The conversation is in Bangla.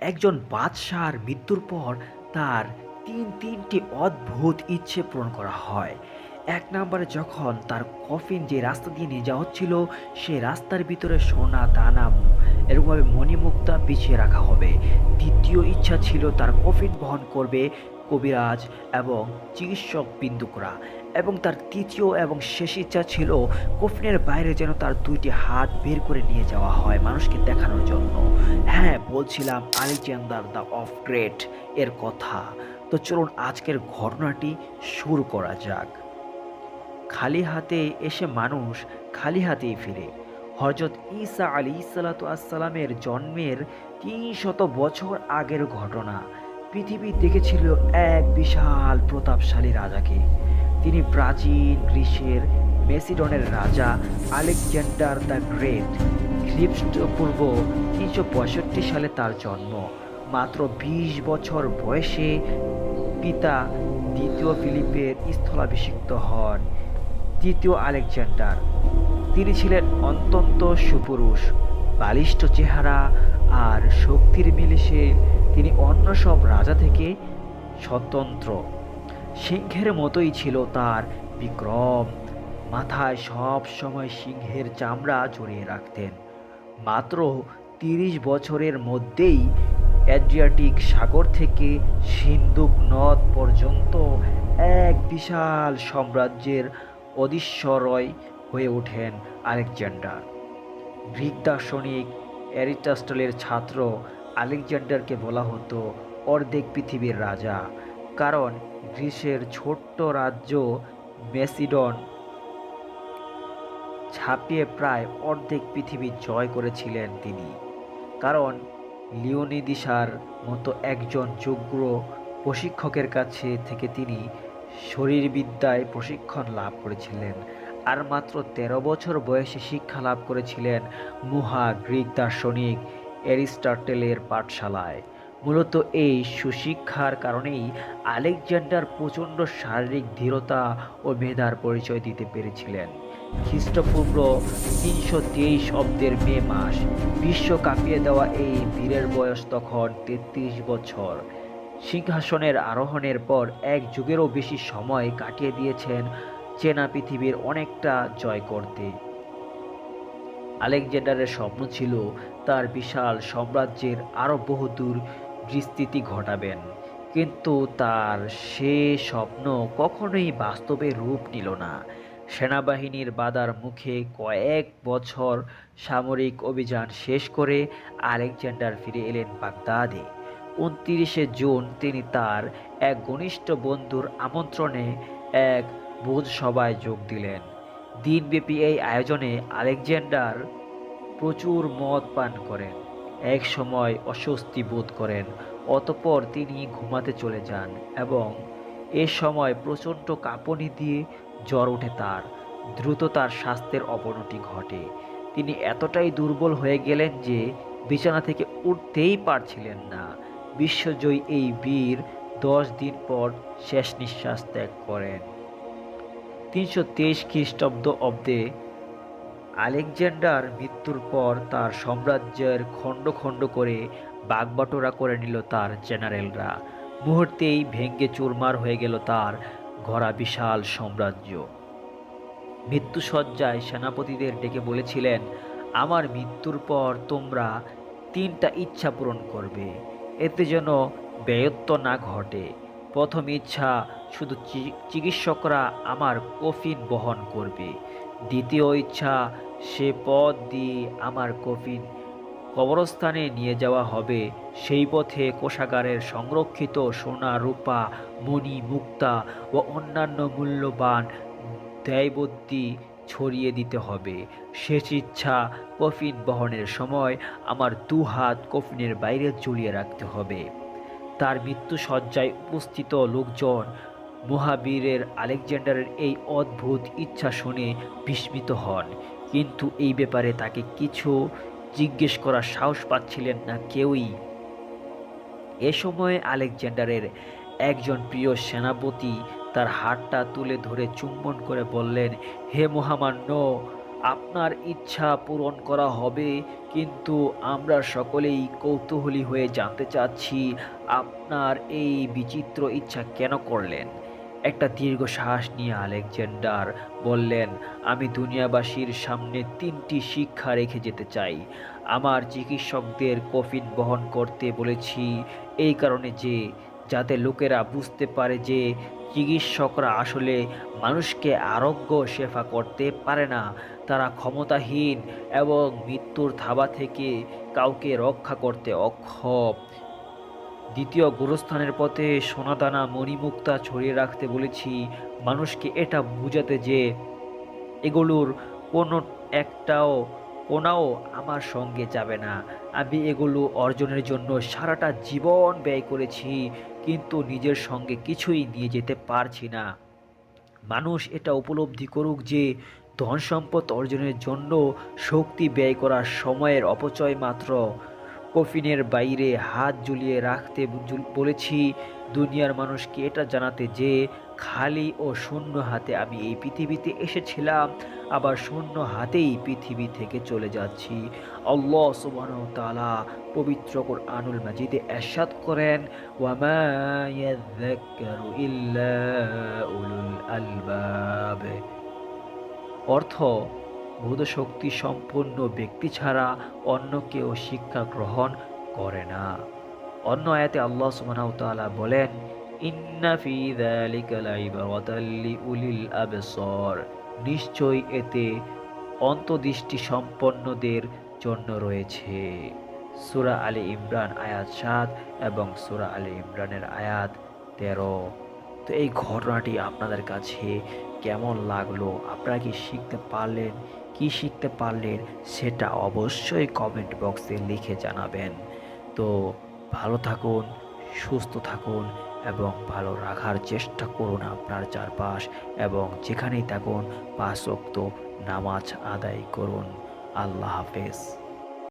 একজন বাদশাহর মৃত্যুর পর তার তিন তিনটি অদ্ভুত ইচ্ছে পূরণ করা হয়। এক নম্বরে যখন তার কফিন যে রাস্তা দিয়ে নিয়ে যাওয়া হচ্ছিল, সে রাস্তার ভিতরে সোনা দানা এরকমভাবে মণিমুক্তা পিছিয়ে রাখা হবে। দ্বিতীয় ইচ্ছা ছিল তার কফিন বহন করবে কবিরাজ এবং চিকিৎসক বিন্দুকরা। এবং তার তৃতীয় এবং শেষ ইচ্ছা ছিল কফিনের বাইরে যেন তার দুইটি হাত বের করে নিয়ে যাওয়া হয় মানুষকে দেখানোর জন্য। হ্যাঁ বলছিলাম আলেকজান্ডার দ্য অফ গ্রেট এর কথা। তো চলুন আজকের ঘটনাটি শুরু করা যাক। খালি হাতে এসে মানুষ খালি হাতেই ফিরে। হজরত ঈসা আলী সালাতু আসসালামের জন্মের তিন শত বছর আগের ঘটনা। পৃথিবী দেখেছিল এক বিশাল প্রতাপশালী রাজাকে। তিনি প্রাচীন গ্রীসের মেসিডনের রাজা আলেকজান্ডার দ্য গ্রেট। খ্রিস্টপূর্ব তিনশো পঁয়ষট্টি সালে তার জন্ম। মাত্র বিশ বছর বয়সে পিতা দ্বিতীয় ফিলিপের স্থলাভিষিক্ত হন, তৃতীয় আলেকজান্ডার। তিনি ছিলেন অত্যন্ত সুপুরুষ বালিষ্ঠ চেহারা আর শক্তির মিলিশে তিনি অন্য সব রাজা থেকে স্বতন্ত্র। সিংহের মতোই ছিল তার বিক্রম। মাথায় সব সময় সিংহের চামড়া জড়িয়ে রাখতেন। মাত্র তিরিশ বছরের মধ্যেই অ্যাড্রিয়াটিক সাগর থেকে সিন্ধুক নদ পর্যন্ত এক বিশাল সাম্রাজ্যের অদৃশ্যরয় হয়ে ওঠেন আলেকজান্ডার। গ্রিক দার্শনিক অ্যারিস্টটলের ছাত্র আলেকজান্ডারকে বলা হতো অর্ধেক পৃথিবীর রাজা, কারণ গ্রিসের ছোট্ট রাজ্য মেসিডন ছাপিয়ে প্রায় অর্ধেক পৃথিবী জয় করেছিলেন তিনি। কারণ লিওনিদিসার মতো একজন যোগ্য প্রশিক্ষকের কাছে থেকে তিনি শরীরবিদ্যায় প্রশিক্ষণ লাভ করেছিলেন। আর মাত্র ১৩ বছর বয়সে শিক্ষা লাভ করেছিলেন মুহা গ্রিক দার্শনিক অ্যারিস্টটেলের পাঠশালায়। মূলত এই সুশিক্ষার কারণেই আলেকজান্ডার প্রচণ্ড শারীরিক দৃঢ়তা ও মেধার পরিচয় দিতে পেরেছিলেন। খ্রিস্টপূর্ব তিনশো তেইশ অব্দের মে মাস, বিশ্ব কাঁপিয়ে দেওয়া এই বীরের বয়স তখন তেত্রিশ বছর। সিংহাসনের আরোহণের পর এক যুগেরও বেশি সময় কাটিয়ে দিয়েছেন চেনা পৃথিবীর অনেকটা জয় করতে। আলেকজান্ডারের স্বপ্ন ছিল তার বিশাল সাম্রাজ্যের আরও বহুদূর বিস্তৃতি ঘটাবেন, কিন্তু তার সে স্বপ্ন কখনোই বাস্তবে রূপ নিল না। সেনাবাহিনীর বাধার মুখে কয়েক বছর সামরিক অভিযান শেষ করে আলেকজান্ডার ফিরে এলেন বাগদাদে। উনত্রিশে জুন তিনি তার এক ঘনিষ্ঠ বন্ধুর আমন্ত্রণে এক ভোজ সভায় যোগ দিলেন। দিনব্যাপী এই আয়োজনে আলেকজান্ডার প্রচুর মদ পান করেন। এক সময় অস্বস্তি বোধ করেন, অতপর তিনি ঘুমাতে চলে যান এবং এ সময় প্রচণ্ড কাঁপুনি দিয়ে জ্বর ওঠে তার। দ্রুত তার স্বাস্থ্যের অবনতি ঘটে। তিনি এতটাই দুর্বল হয়ে গেলেন যে বিছানা থেকে উঠতেই পারছিলেন না। বিশ্বজয়ী এই বীর দশ দিন পর শেষ নিঃশ্বাস ত্যাগ করেন। তিনশো তেইশ খ্রিস্টাব্দ অব্দে আলেকজান্ডার মৃত্যুর পর তার সাম্রাজ্যের খণ্ড খণ্ড করে বাগবাটোরা করে নিল তার জেনারেলরা। মুহূর্তেই ভেঙ্গে চুরমার হয়ে গেল তার ঘোরা বিশাল সাম্রাজ্য। মৃত্যুসজ্জায় সেনাপতিদের ডেকে বলেছিলেন, আমার মৃত্যুর পর তোমরা তিনটা ইচ্ছা পূরণ করবে। এতে যেন ব্যয়ত্ব না ঘটে। প্রথম ইচ্ছা শুধু চিকিৎসকরা আমার কফিন বহন করবে। দ্বিতীয় ইচ্ছা, সে পথ দিয়ে আমার কফিন কবরস্থানে নিয়ে যাওয়া হবে। সেই পথে কোষাগারের সংরক্ষিত সোনা, রূপা, মণি, মুক্তা ও অন্যান্য মূল্যবান দায়বদ্ধি ছড়িয়ে দিতে হবে। শেষ ইচ্ছা, কফিন বহনের সময় আমার দু হাত কফিনের বাইরে ঝুলিয়ে রাখতে হবে। তার মৃত্যু সজ্জায় উপস্থিত লোকজন মহাবীরের আলেকজান্ডারের এই অদ্ভুত ইচ্ছা শুনে বিস্মিত হন। কিন্তু এই ব্যাপারে তাকে কিছু জিজ্ঞেস করার সাহস পাচ্ছিলেন না কেউই। এ সময় আলেকজান্ডারের একজন প্রিয় সেনাপতি তার হাতটা তুলে ধরে চুম্বন করে বললেন, হে মহামান্য আপনার ইচ্ছা পূরণ করা হবে, কিন্তু আমরা সকলেই কৌতূহলী হয়ে জানতে চাচ্ছি, আপনার এই বিচিত্র ইচ্ছা কেন করলেন? একটা দীর্ঘ শ্বাস নিয়ে আলেকজান্ডার বললেন, আমি দুনিয়াবাসীর সামনে তিনটি শিক্ষা রেখে যেতে চাই। আমার চিকিৎসকদের কফিন বহন করতে বলেছি, এই কারণে যে, যাতে লোকেরা বুঝতে পারে যে, চিকিৎসকরা আসলে মানুষকে আরোগ্য সেবা করতে পারে না। তারা ক্ষমতাহীন এবং মৃত্যুর থাবা থেকে কাউকে রক্ষা করতে অক্ষম। দ্বিতীয় গোরস্থানের পথে সোনাদানা মণিমুক্তা ছড়িয়ে রাখতে বলেছি, মানুষকে এটা বোঝাতে যে এগুলোর কোনো একটাও, কোনাও আমার সঙ্গে যাবে না। আমি এগুলো অর্জনের জন্য সারাটা জীবন ব্যয় করেছি, কিন্তু নিজের সঙ্গে কিছুই নিয়ে যেতে পারছি না। মানুষ এটা উপলব্ধি করুক যে ধন সম্পদ অর্জনের জন্য শক্তি ব্যয় করার সময়ের অপচয় মাত্র। কফিনের বাইরে হাত ঝুলিয়ে রাখতে বলেছি, দুনিয়ার মানুষকে এটা জানাতে যে, খালি ও শূন্য হাতে আমি এই পৃথিবীতে এসেছিলাম, আবার শূন্য হাতেই পৃথিবী থেকে চলে যাচ্ছি। আল্লাহ সুবহানাহু ওয়া তাআলা পবিত্র কোরআনুল মাজিদে এরশাদ করেন, ওয়ামা আলবাব। অর্থ, বোধশক্তি সম্পন্ন ব্যক্তি ছাড়া অন্য কেউ শিক্ষা গ্রহণ করে না। অন্য আয়াতে আল্লাহ সুবহানাহু বলেন আবসার। নিশ্চয়ই এতে অন্তদৃষ্টি সম্পন্নদের জন্য রয়েছে। সুরা আলী ইমরান আয়াত সাত এবং সুরা আলী ইমরানের আয়াত তেরো। তো এই ঘটনাটি আপনাদের কাছে কেমন লাগল? আপনারা কি শিখতে পারলেন? কি শিখতে পারলেন? সেটা অবশ্যই কমেন্ট বক্সে লিখে জানাবেন। তো ভালো থাকুন, সুস্থ থাকুন এবং ভালো রাখার চেষ্টা করুন আপনার চারপাশ এবং যেখানেই থাকুন ওয়াক্ত নামাজ আদায় করুন। আল্লাহ হাফেজ।